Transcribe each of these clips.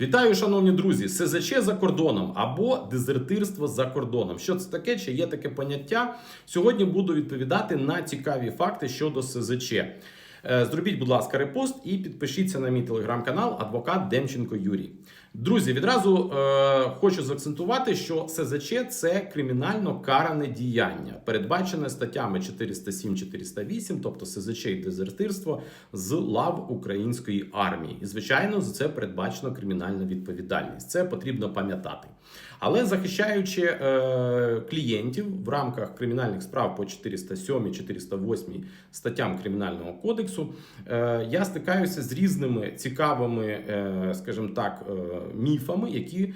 Вітаю, шановні друзі! СЗЧ за кордоном або дезертирство за кордоном. Що це таке? Чи є таке поняття? Сьогодні буду відповідати на цікаві факти щодо СЗЧ. Е, Зробіть, будь ласка, репост і підпишіться на мій телеграм-канал Адвокат Демченко Юрій. Друзі, відразу е, хочу заакцентувати, що СЗЧ це кримінально каране діяння, передбачене статтями 407-408, тобто СЗЧ і дезертирство з лав української армії. І звичайно, за це передбачено кримінальна відповідальність. Це потрібно пам'ятати. Але захищаючи е, клієнтів в рамках кримінальних справ по 407 408 статтям Кримінального кодексу, е, я стикаюся з різними цікавими, е, скажімо так, е, міфами, які е,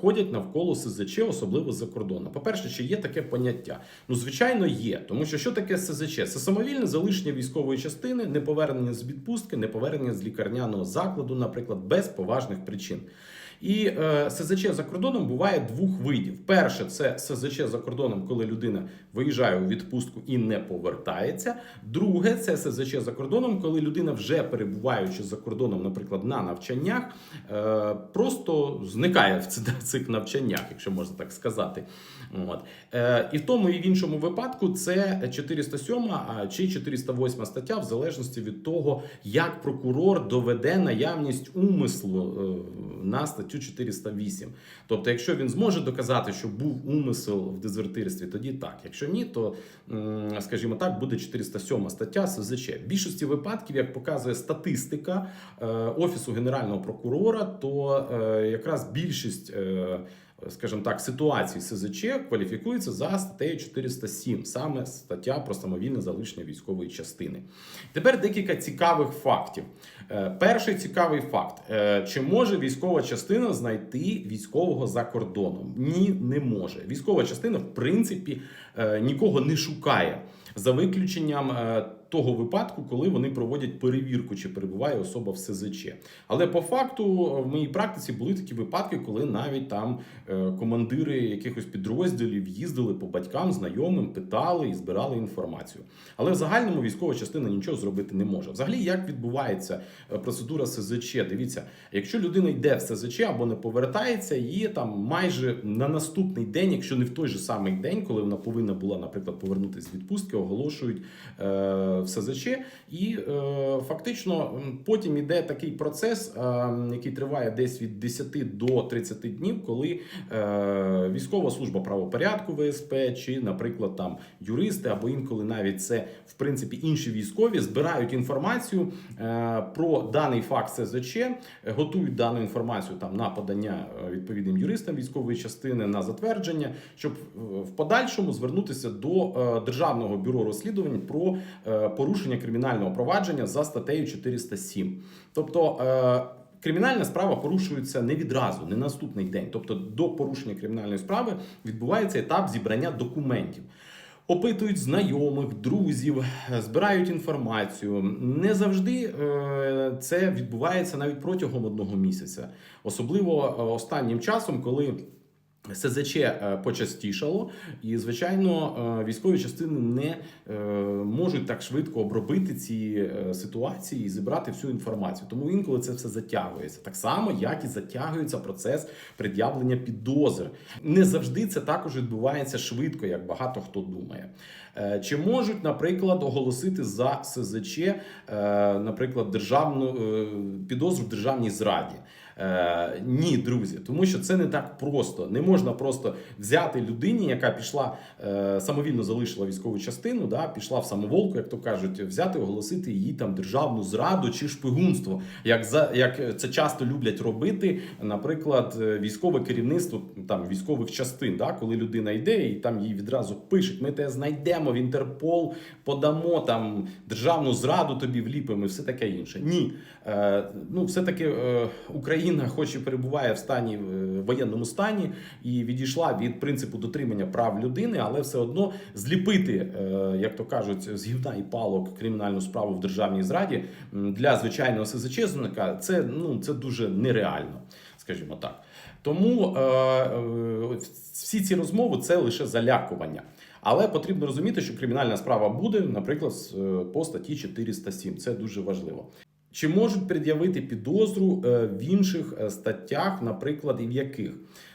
ходять навколо СЗЧ, особливо за кордоном. По-перше, чи є таке поняття? Ну, звичайно, є, тому що що таке СЗЧ? Це самовільне залишення військової частини, неповернення з відпустки, неповернення з лікарняного закладу, наприклад, без поважних причин. І е, СЗЧ за кордоном буває двох видів. Перше, це СЗЧ за кордоном, коли людина виїжджає у відпустку і не повертається. Друге, це СЗЧ за кордоном, коли людина, вже перебуваючи за кордоном, наприклад, на навчаннях, е, просто зникає в цих навчаннях, якщо можна так сказати. От. Е, і в тому і в іншому випадку це 407 чи 408 стаття, в залежності від того, як прокурор доведе наявність умислу на статтю 408. Тобто, якщо він зможе доказати, що був умисел в дезертирстві, тоді так. Якщо ні, то скажімо так, буде 407 стаття СЗЧ. В більшості випадків, як показує статистика е, офісу генерального прокурора, то е, якраз більшість. Скажімо так, ситуацій СЗЧ кваліфікується за статтею 407, саме стаття про самовільне залишення військової частини. Тепер декілька цікавих фактів. Е, Перший цікавий факт: Е, чи може військова частина знайти військового за кордоном? Ні, не може. Військова частина, в принципі, е, нікого не шукає за виключенням. е, Того випадку, коли вони проводять перевірку, чи перебуває особа в СЗЧ. Але по факту в моїй практиці були такі випадки, коли навіть там е, командири якихось підрозділів їздили по батькам, знайомим, питали і збирали інформацію. Але в загальному військова частина нічого зробити не може. Взагалі, як відбувається е, процедура СЗЧ? Дивіться, якщо людина йде в СЗЧ або не повертається, її там майже на наступний день, якщо не в той же самий день, коли вона повинна була, наприклад, повернутися з відпустки, оголошують е, в СЗЧ, і е, фактично потім іде такий процес, е, який триває десь від 10 до 30 днів, коли військова служба правопорядку ВСП, чи, наприклад, там юристи, або інколи навіть це в принципі інші військові збирають інформацію про даний факт СЗЧ, готують дану інформацію там на подання відповідним юристам військової частини на затвердження, щоб в подальшому звернутися до Державного бюро розслідувань про е, порушення кримінального провадження за статтею 407. Тобто. е, Кримінальна справа порушується не відразу, не наступний день. Тобто до порушення кримінальної справи відбувається етап зібрання документів. Опитують знайомих, друзів, збирають інформацію. Не завжди е, це відбувається навіть протягом одного місяця, особливо останнім часом, коли. СЗЧ е, почастішало, і звичайно, е, військові частини не е, можуть так швидко обробити ці ситуації і зібрати всю інформацію. Тому інколи це все затягується. Так само, як і затягується процес пред'явлення підозр. Не завжди це також відбувається швидко, як багато хто думає. Чи можуть, наприклад, оголосити за СЗЧ, наприклад, державну підозру в державній зраді? Е, ні, друзі, тому що це не так просто. Не можна просто взяти людині, яка пішла е, самовільно залишила військову частину, да, пішла в самоволку, як то кажуть, взяти, оголосити її там державну зраду чи шпигунство, як за як це часто люблять робити, наприклад, е, військове керівництво там військових частин, да, коли людина йде і там їй відразу пишуть: ми тебе знайдемо в Інтерпол, подамо там державну зраду тобі вліпимо, і все таке інше. Ні, е, ну все таки е, Україна, хоч і перебуває в стані е, воєнному стані, і відійшла від принципу дотримання прав людини, але все одно зліпити, е, як то кажуть, з гівна і палок кримінальну справу в державній зраді для звичайного СЗЧника це ну це дуже нереально, скажімо так. Тому е, е, всі ці розмови це лише залякування. Але потрібно розуміти, що кримінальна справа буде, наприклад, по статті 407. Це дуже важливо. Чи можуть пред'явити підозру е, в інших е, статтях, наприклад, і в яких?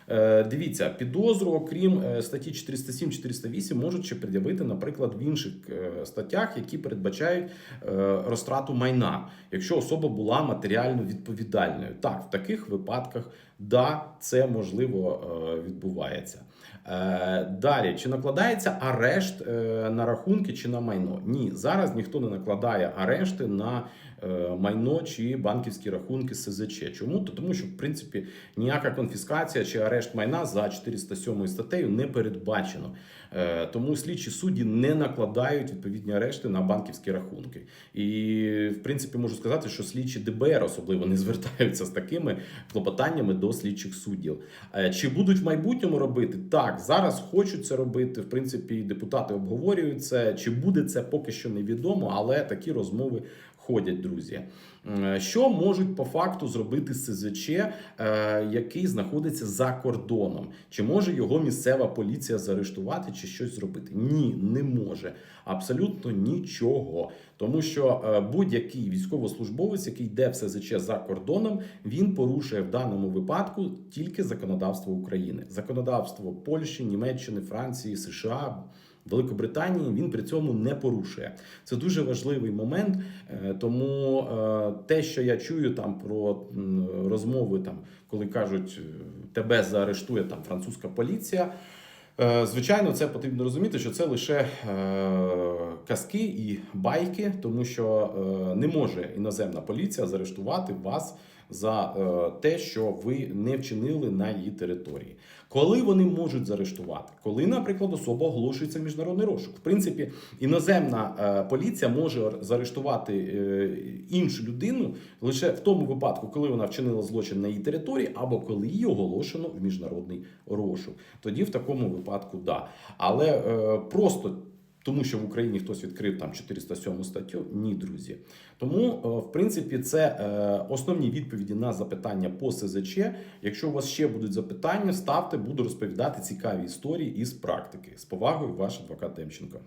Е, Дивіться, підозру, окрім статті 407-408, можуть ще пред'явити, наприклад, в інших статтях, які передбачають розтрату майна, якщо особа була матеріально відповідальною. Так, в таких випадках, да, це можливо е, відбувається. Е, Далі, чи накладається арешт е, на рахунки чи на майно? Ні, зараз ніхто не накладає арешти на майно чи банківські рахунки СЗЧ. Чому? Тому, що в принципі ніяка конфіскація чи арешт майна за 407 статтею не передбачено. Тому слідчі судді не накладають відповідні арешти на банківські рахунки. І в принципі можу сказати, що слідчі ДБР особливо не звертаються з такими клопотаннями до слідчих суддів. Е, Чи будуть в майбутньому робити? Так, зараз хочуть це робити. В принципі, депутати обговорюють це. Чи буде це поки що невідомо, але такі розмови ходять, друзі. Що можуть по факту зробити СЗЧ, е, який знаходиться за кордоном? Чи може його місцева поліція заарештувати чи щось зробити? Ні, не може. Абсолютно нічого. Тому що е, будь-який військовослужбовець, який йде в СЗЧ за кордоном, він порушує в даному випадку тільки законодавство України, законодавство Польщі, Німеччини, Франції, США. Великобританії він при цьому не порушує. Це дуже важливий момент. е, Тому е, те, що я чую там про розмови, там коли кажуть, е, тебе заарештує там французька поліція. Звичайно, це потрібно розуміти, що це лише казки і байки, тому що не може іноземна поліція заарештувати вас за те, що ви не вчинили на її території. Коли вони можуть заарештувати? Коли, наприклад, особа оголошується в міжнародний розшук. В принципі, іноземна е, поліція може заарештувати е, іншу людину лише в тому випадку, коли вона вчинила злочин на її території, або коли її оголошено в міжнародний розшук. Тоді в такому випадку да. Але е, просто тому, що в Україні хтось відкрив там 407 статтю, ні, друзі. Тому, е, в принципі, це е, основні відповіді на запитання по СЗЧ. Якщо у вас ще будуть запитання, ставте, буду розповідати цікаві історії із практики. З повагою, ваш адвокат Демченко.